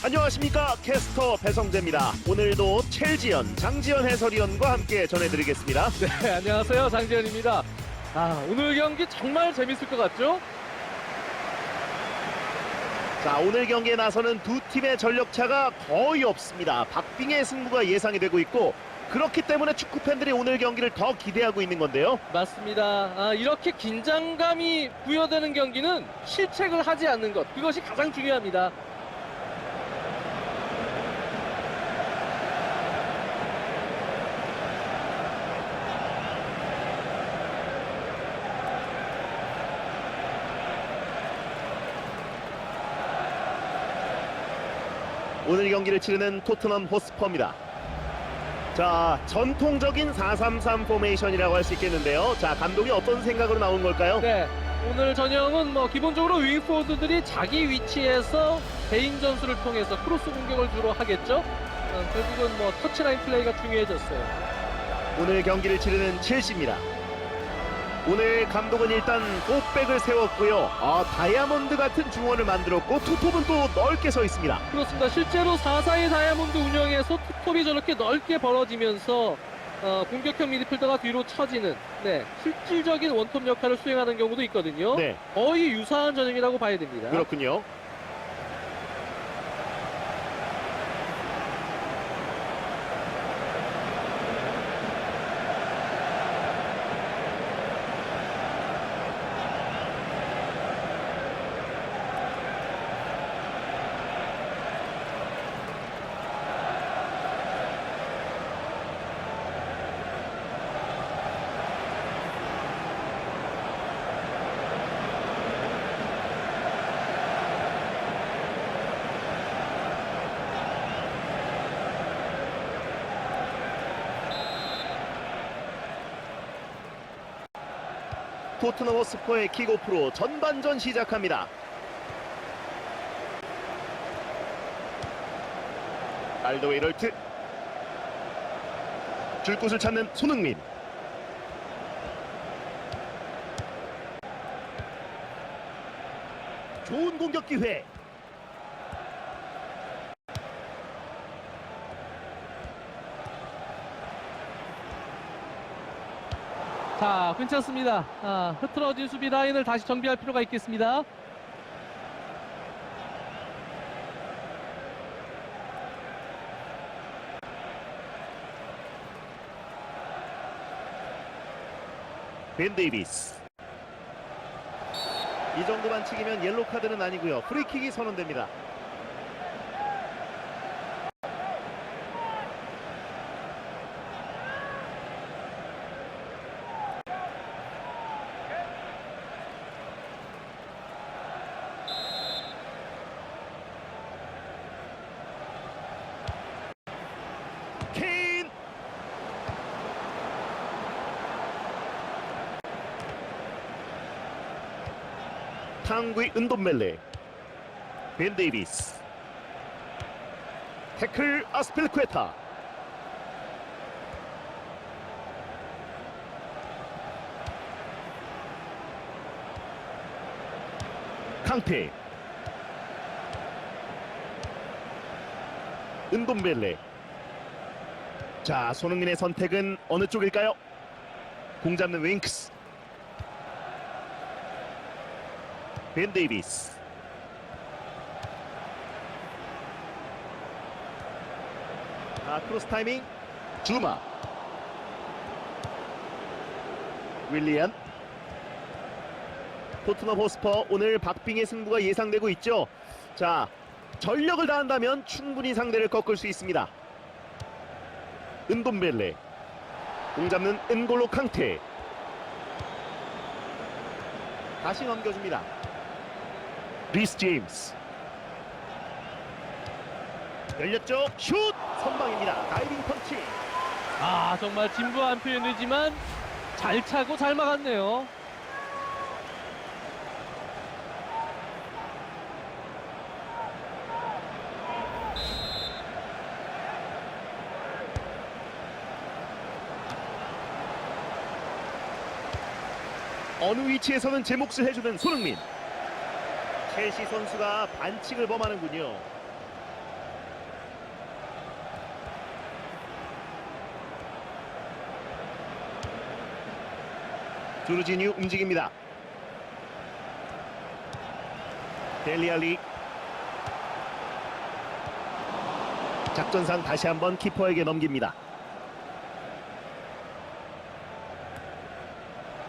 안녕하십니까 캐스터 배성재입니다. 오늘도 첼지연 장지연 해설위원과 함께 전해드리겠습니다. 네, 안녕하세요. 장지현입니다. 아, 오늘 경기 정말 재밌을 것 같죠? 자 오늘 경기에 나서는 두 팀의 전력차가 거의 없습니다. 박빙의 승부가 예상이 되고 있고 그렇기 때문에 축구 팬들이 오늘 경기를 더 기대하고 있는 건데요. 맞습니다. 아, 이렇게 긴장감이 부여되는 경기는 실책을 하지 않는 것. 그것이 가장 중요합니다. 오늘 경기를 치르는 토트넘 호스퍼입니다. 자 전통적인 4-3-3 포메이션이라고 할 수 있겠는데요. 자 감독이 어떤 생각으로 나온 걸까요? 네. 오늘 전형은 뭐 기본적으로 윙포드들이 자기 위치에서 개인 전술을 통해서 크로스 공격을 주로 하겠죠. 어, 결국은 뭐 터치라인 플레이가 중요해졌어요. 오늘 경기를 치르는 첼시입니다. 오늘 감독은 일단 꽃백을 세웠고요. 아, 다이아몬드 같은 중원을 만들었고 투톱은 또 넓게 서 있습니다. 그렇습니다. 실제로 4-4의 다이아몬드 운영에서 투톱이 저렇게 넓게 벌어지면서 어, 공격형 미드필더가 뒤로 처지는 네, 실질적인 원톱 역할을 수행하는 경우도 있거든요. 네, 거의 유사한 전형이라고 봐야 됩니다. 그렇군요. 토트넘 호스퍼의 킥오프로 전반전 시작합니다. 알도웨이럴트. 줄 곳을 찾는 손흥민. 좋은 공격 기회 자, 괜찮습니다. 아, 흐트러진 수비 라인을 다시 정비할 필요가 있겠습니다. 벤 데이비스 이 정도 반칙이면 옐로 카드는 아니고요 프리킥이 선언됩니다 케인 탕구의 은돔멜레 벤 데이비스. 태클 아스필쿠에타. 캉테 은돔벨레. 자 손흥민의 선택은 어느 쪽일까요? 공 잡는 윙크스 벤 데이비스 아 크로스 타이밍. 주마. 윌리안 토트넘 호스퍼 오늘 박빙의 승부가 예상되고 있죠. 자 전력을 다한다면 충분히 상대를 꺾을 수 있습니다. 은돔벨레. 공 잡는 은골로 캉테 다시 넘겨줍니다 리스 제임스. 열렸죠? 슛! 선방입니다. 다이빙 펀치. 아, 정말 진부한 표현이지만 잘 차고 잘 막았네요. 어느 위치에서는 제 몫을 해주는 손흥민 첼시 선수가 반칙을 범하는군요. 두루지뉴 움직입니다. 델리알리 작전상 다시 한번 키퍼에게 넘깁니다.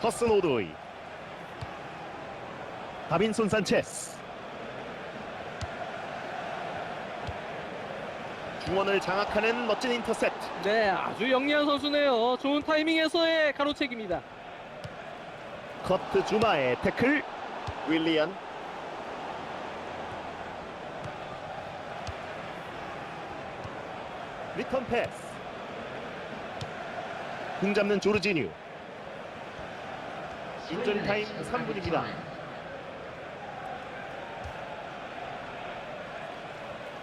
허슨 오도이 다빈손 산체스 중원을 장악하는 멋진 인터셉트. 네, 아주 영리한 선수네요. 좋은 타이밍에서의 가로채기입니다. 커트 주마의 태클. 윌리안 리턴 패스. 공 잡는 조르지뉴. 인조리 타임 3분입니다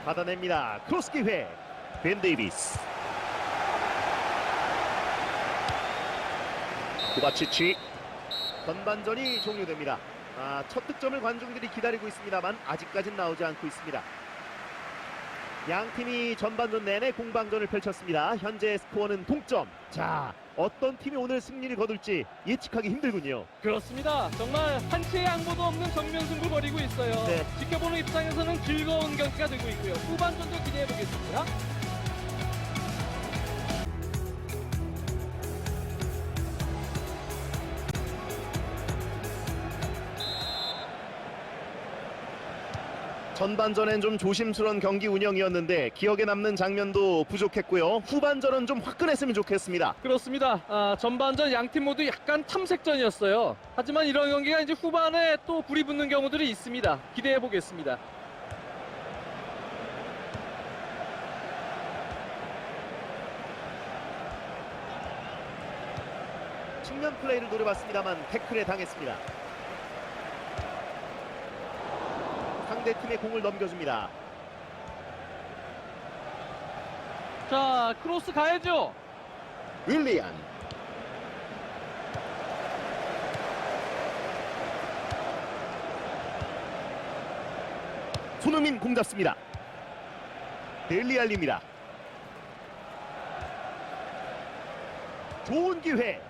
받아냅니다 크로스 기회 벤 데이비스 코바치치 전반전이 종료됩니다. 아, 첫 득점을 관중들이 기다리고 있습니다만 아직까지는 나오지 않고 있습니다. 양 팀이 전반전 내내 공방전을 펼쳤습니다. 현재 스코어는 동점. 자, 어떤 팀이 오늘 승리를 거둘지 예측하기 힘들군요. 그렇습니다. 정말 한치의 양보도 없는 정면 승부 벌이고 있어요. 네. 지켜보는 입장에서는 즐거운 경기가 되고 있고요. 후반전도 기대해 보겠습니다. 전반전엔 좀 조심스러운 경기 운영이었는데 기억에 남는 장면도 부족했고요. 후반전은 좀 화끈했으면 좋겠습니다. 그렇습니다. 아, 전반전 양 팀 모두 약간 탐색전이었어요. 하지만 이런 경기가 이제 후반에 또 불이 붙는 경우들이 있습니다. 기대해 보겠습니다. 측면 플레이를 노려봤습니다만 태클에 당했습니다. 상대 팀의 공을 넘겨줍니다. 자, 크로스 가야죠. 윌리안 손흥민 공 잡습니다. 델리알리입니다. 좋은 기회.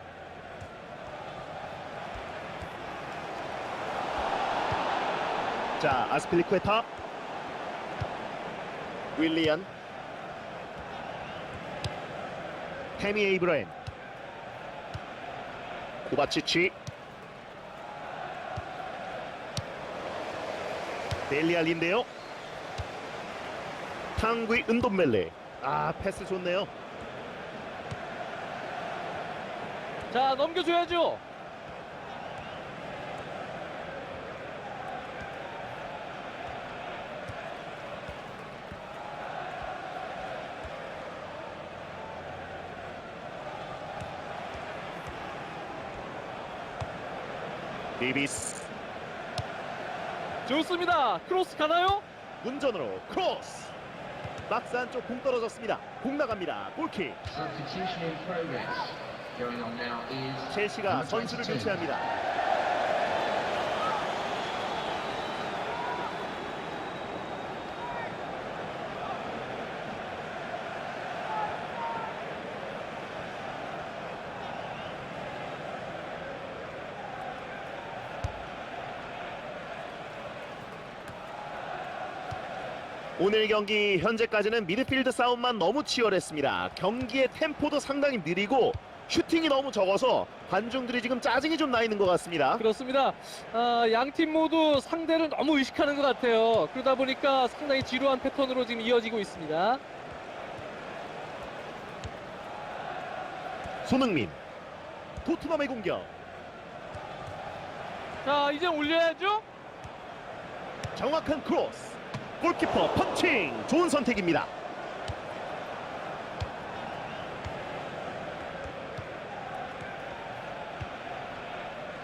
자 아스필리쿠에타 윌리안 테미 에이브라임. 코바치치. 델리알리인데요. 탕구이 은돔멜레. 아 패스 좋네요. 자, 넘겨줘야죠. 데이비스 좋습니다. 크로스 가나요? 문전으로 크로스 박스 안쪽 공 떨어졌습니다 공 나갑니다 골킥 첼시가 선수를 22. 교체합니다 오늘 경기 현재까지는 미드필드 싸움만 너무 치열했습니다. 경기의 템포도 상당히 느리고 슈팅이 너무 적어서 관중들이 지금 짜증이 좀 나 있는 것 같습니다. 그렇습니다. 아, 양팀 모두 상대를 너무 의식하는 것 같아요. 그러다 보니까 상당히 지루한 패턴으로 지금 이어지고 있습니다. 손흥민 토트넘의 공격 자, 이제 올려야죠. 정확한 크로스 골키퍼 펀칭 좋은 선택입니다.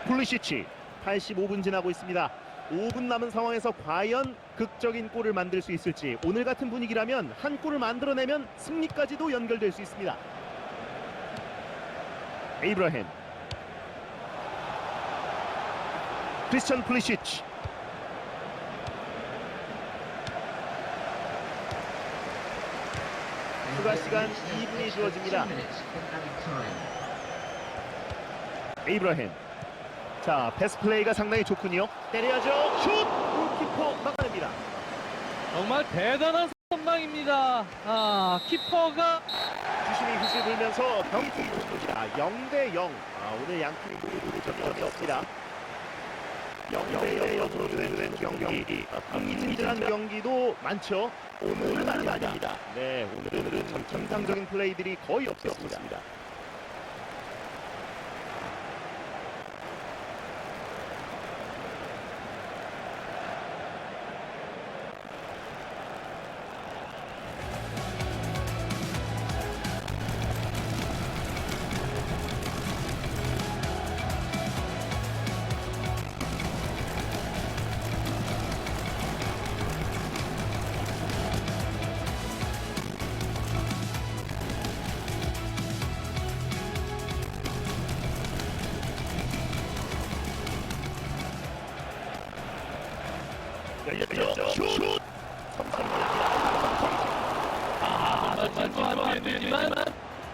플리시치 85분 지나고 있습니다. 5분 남은 상황에서 과연 극적인 골을 만들 수 있을지 오늘 같은 분위기라면 한 골을 만들어내면 승리까지도 연결될 수 있습니다. 에이브라햄 크리스천 플리시치 추가 시간 2분이 주어집니다. 에이브라햄 자, 패스 플레이가 상당히 좋군요. 때려야죠. 슛! 골키퍼 막아냅니다. 정말 대단한 선방입니다. 아, 키퍼가 주심이 휘슬 불면서 경기 자, 0대 0. 아, 오늘 양팀이 점이 없습니다. 0대 0으로 된 경기. 흥미진진한 경기도 많죠. 오늘은 아닙니다. 네, 오늘은 참 정상적인 플레이들이 거의 없었습니다.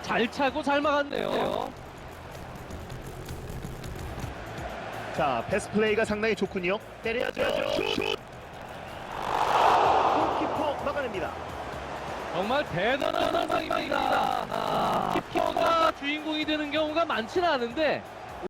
잘 차고 잘 막았네요. 자, 패스 플레이가 상당히 좋군요. 때려야죠. 슛! 골키퍼 막아냅니다. 정말 대단한 선방입니다. 아, 키퍼가 주인공이 되는 경우가 많지는 않은데